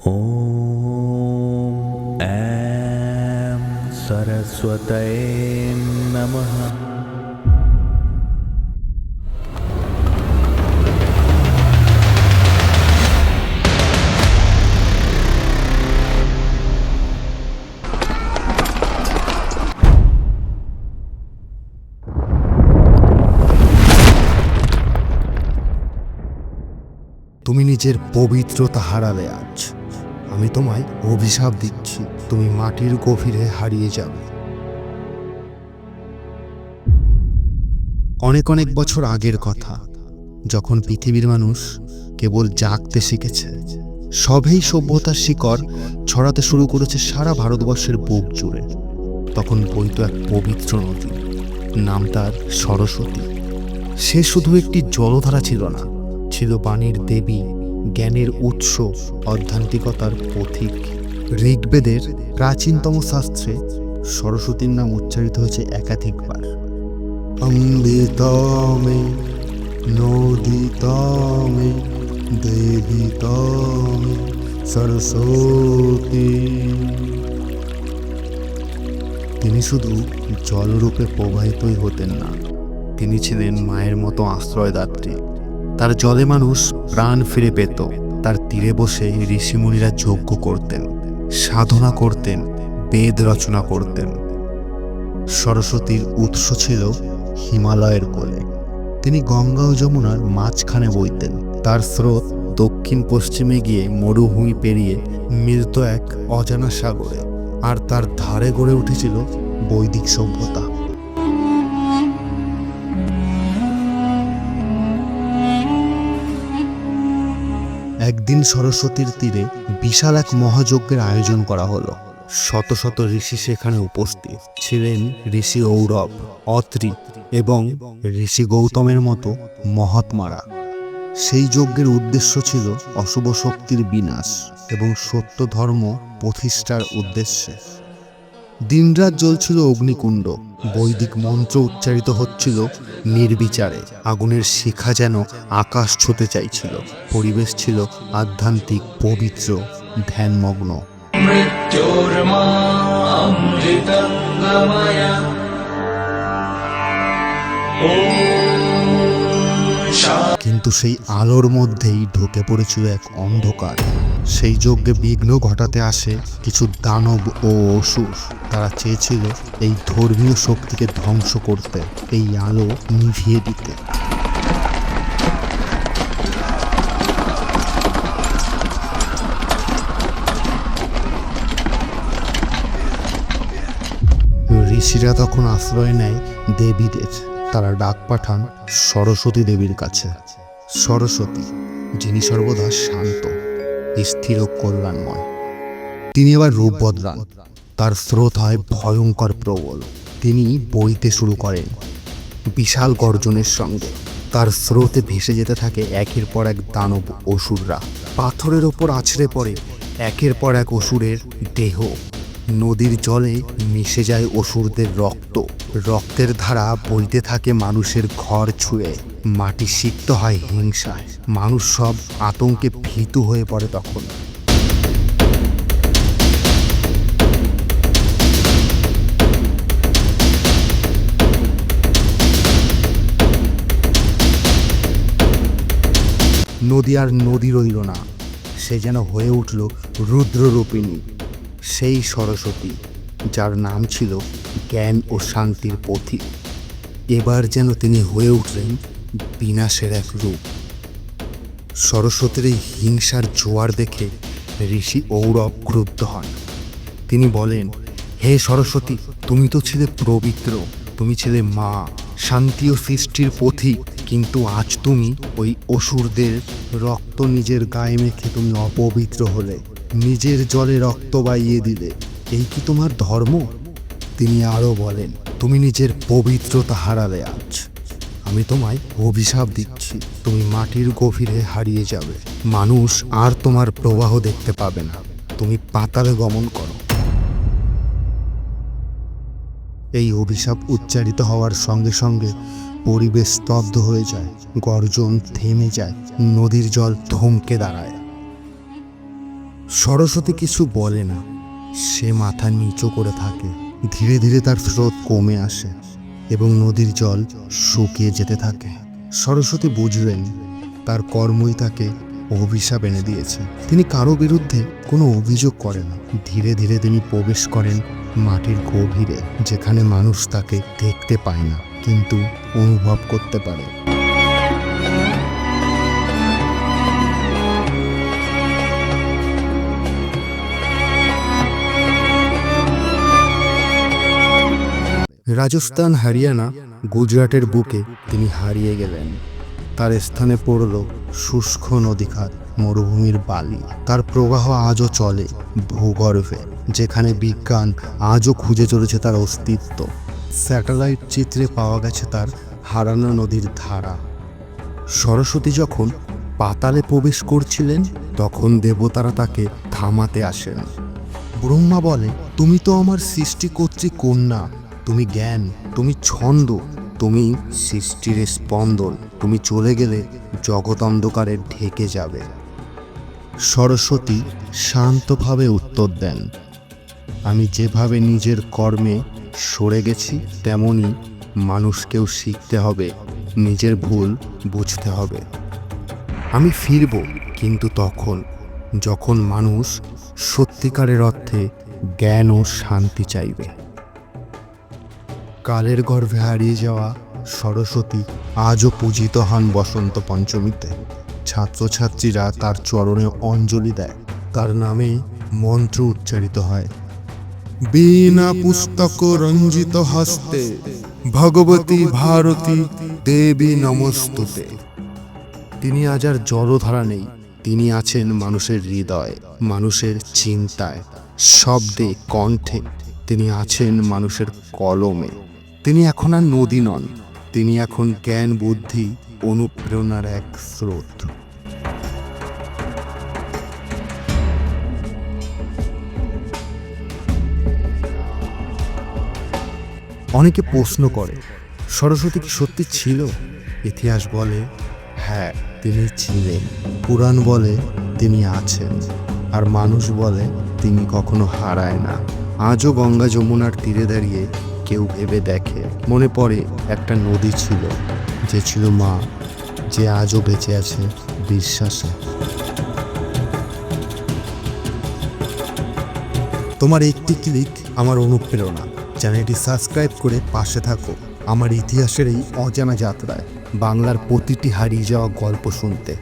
ॐ ऐं सरस्वतये नमः তুমি নিজের পবিত্রতা হারালে আজ আমি তোমায় অভিশাপ দিচ্ছি। তুমি মাটির গভীরে হারিয়ে যাবে। অনেক অনেক বছর আগের কথা, যখন পৃথিবীর মানুষ কেবল জাগতে শিখেছে, সবেই সভ্যতার শিকড় ছড়াতে শুরু করেছে সারা ভারতবর্ষের বুক জুড়ে। তখন বইত এক পবিত্র নদী, নাম তার সরস্বতী। সে শুধু একটি জলধারা ছিল না, ছিল বাণীর দেবী জ্ঞানের উৎস অধ্যান্তিকতার পথিক। ঋগ্বেদের প্রাচীনতম শাস্ত্রে সরস্বতীর নাম উচ্চারিত হয়েছে একাধিকবার। অমৃতমে, নদিতমে, দেবিতমে সরস্বতী। তিনি শুধু জলরূপে প্রবাহিতই হতেন না, তিনি ছিলেন মায়ের মতো আশ্রয়দাত্রী। তার জলে মানুষ প্রাণ ফিরে পেত। তার তীরে বসে ঋষিমুনিরা যজ্ঞ করতেন, সাধনা করতেন, বেদ রচনা করতেন। সরস্বতীর উৎস ছিল হিমালয়ের কোলে। তিনি গঙ্গা ও যমুনার মাঝখানে বইতেন। তার স্রোত দক্ষিণ পশ্চিমে গিয়ে মরুভূমি পেরিয়ে মিলত এক অজানা সাগরে, আর তার ধারে গড়ে উঠেছিল বৈদিক সভ্যতা। একদিন সরস্বতীর তীরে বিশাল এক মহাযজ্ঞের আয়োজন করা হলো। শত শত ঋষি সেখানে উপস্থিত ছিলেন ঋষি ঔরব অত্রি এবং ঋষি গৌতমের মতো মহাত্মারা। সেই যজ্ঞের উদ্দেশ্য ছিল অশুভ শক্তির বিনাশ এবং সত্য ধর্ম প্রতিষ্ঠার উদ্দেশ্যে। দিনরাত জ্বলছিল অগ্নিকুণ্ড। বৈদিক মন্ত্র উচ্চারিত হচ্ছিল নির্বিচারে। আগুনের শিখা যেন আকাশ ছুতে চাইছিল। পরিবেশ ছিল আধ্যাত্মিক পবিত্র ধ্যানমগ্ন। কিন্তু সেই আলোর মধ্যেই ঢুকে পড়েছিল এক অন্ধকার। সেই যজ্ঞে বিঘ্ন ঘটাতে আসে কিছু দানব ও অসুর। তারা চেয়েছিল এই ধর্মীয় শক্তিকে ধ্বংস করতে, এই আলো নিভিয়ে দিতে। ঋষিরা তখন আশ্রয় নেয় দেবীদের। তারা ডাক পাঠান সরস্বতী দেবীর কাছে। সরস্বতী, যিনি সর্বদা শান্ত। স্থির ও কল্যাণময়। তিনি আবার রূপ বদলান। তার স্রোত হয় ভয়ঙ্কর প্রবল। তিনি বইতে শুরু করেন বিশাল গর্জনের সঙ্গে। তার স্রোতে ভেসে যেতে থাকে একের পর এক দানব অসুররা। পাথরের ওপর আছড়ে পড়ে একের পর এক অসুরের দেহ। নদীর জলে মিশে যায় অসুরদের রক্ত। রক্তের ধারা বইতে থাকে মানুষের ঘর ছুঁয়ে। মাটি সিক্ত হয় হিংসায়। মানুষ সব আতঙ্কে ভীতু হয়ে পড়ে তখন। নদী আর নদী রইল না। সে যেন হয়ে উঠল রুদ্ররূপিণী। সেই সরস্বতী, যার নাম ছিল জ্ঞান ও শান্তির পথি এবার যেন তিনি হয়ে উঠলেন বিনাশের এক রূপ। সরস্বতীর এই হিংসার জোয়ার দেখে ঋষি ঔরব ক্রুদ্ধ হন। তিনি বলেন, হে সরস্বতী, তুমি তো ছিলে পবিত্র, তুমি ছিলে মা শান্তি ও সৃষ্টির পথিক, কিন্তু আজ তুমি ওই অসুরদের রক্ত নিজের গায়ে মেখে তুমি অপবিত্র হলে, নিজের জলে রক্ত বাইয়ে দিলে। এই কি তোমার ধর্ম? তিনি আরও বলেন, তুমি নিজের পবিত্রতা হারালে আজ। আমি তোমায় অভিশাপ দিচ্ছি। তুমি মাটির গভীরে হারিয়ে যাবে। মানুষ আর তোমার প্রবাহ দেখতে পাবে না। তুমি পাতালে গমন করো। এই অভিশাপ উচ্চারিত হওয়ার সঙ্গে সঙ্গে পরিবেশ স্তব্ধ হয়ে যায়। গর্জন থেমে যায়। নদীর জল থমকে দাঁড়ায়। সরস্বতী কিছু বলে না। সে মাথা নিচু করে থাকে। ধীরে ধীরে তার স্রোত কমে আসে। এবং নদীর জল শুকিয়ে যেতে থাকে। সরস্বতী বুঝলেন, তার কর্মই তাকে অভিশাপ এনে দিয়েছে। তিনি কারও বিরুদ্ধে কোনো অভিযোগ করেন ধীরে ধীরে তিনি প্রবেশ করেন মাটির গভীরে, যেখানে মানুষ তাকে দেখতে পায় না, কিন্তু অনুভব করতে পারে। রাজস্থান, হরিয়ানা, গুজরাটের বুকে তিনি হারিয়ে গেলেন। তার স্থানে পড়ল শুষ্ক নদীখাত, মরুভূমির বালি। তার প্রবাহ আজও চলে ভূগর্ভে, যেখানে বিজ্ঞান আজও খুঁজে চলেছে তার অস্তিত্ব। স্যাটেলাইট চিত্রে পাওয়া গেছে তার হারানো নদীর ধারা। সরস্বতী যখন পাতালে প্রবেশ করছিলেন, তখন দেবতারা তাকে থামাতে আসেন। ব্রহ্মা বলে, তুমি তো আমার সৃষ্টিকর্ত্রী কন্যা তুমি জ্ঞান, তুমি ছন্দ, তুমি সৃষ্টির স্পন্দন, তুমি চলে গেলে জগৎ অন্ধকারে ঢেকে যাবে। সরস্বতী শান্তভাবে উত্তর দেন, আমি যেভাবে নিজের কর্মে সরে গেছি, তেমনি মানুষকেও শিখতে হবে, নিজের ভুল বুঝতে হবে। আমি ফিরব কিন্তু তখন, যখন মানুষ সত্যিকারের অর্থে জ্ঞান ও শান্তি চাইবে। কালের গর্ভে হারিয়ে যাওয়া সরস্বতী আজও পূজিত হন বসন্ত পঞ্চমীতে। ছাত্রছাত্রীরা তার চরণে অঞ্জলি দেয়। তার নামে মন্ত্র উচ্চারিত হয়। বিনা পুস্তক রঞ্জিত হস্তে, ভগবতী ভারতী দেবী নমস্তুতে। তিনি আজ আর জলধারা নেই। তিনি আছেন মানুষের হৃদয়, মানুষের চিন্তায়, শব্দে, কণ্ঠে। তিনি আছেন মানুষের কলমে। তিনি এখন আর নদী নন, তিনি এখন জ্ঞান, বুদ্ধি, অনুপ্রেরণার এক স্রোত। অনেকে প্রশ্ন করে, সরস্বতী কি সত্যি ছিল? ইতিহাস বলে হ্যাঁ তিনি ছিলেন। পুরাণ বলে, তিনি আছেন। আর মানুষ বলে, তিনি কখনো হারায় না। আজও গঙ্গা যমুনার তীরে দাঁড়িয়ে কেউ ভেবে দেখে। মনে পড়ে একটা নদী ছিল, যে ছিল মা, যে আজও বেঁচে আছে বিশ্বাসে। তোমার একটি ক্লিক আমার অনুপ্রেরণা। চ্যানেলটি সাবস্ক্রাইব করে পাশে থাকো। আমার ইতিহাসের এই অজানা যাত্রায় বাংলার প্রতিটি হারিয়ে যাওয়া গল্প শুনতে।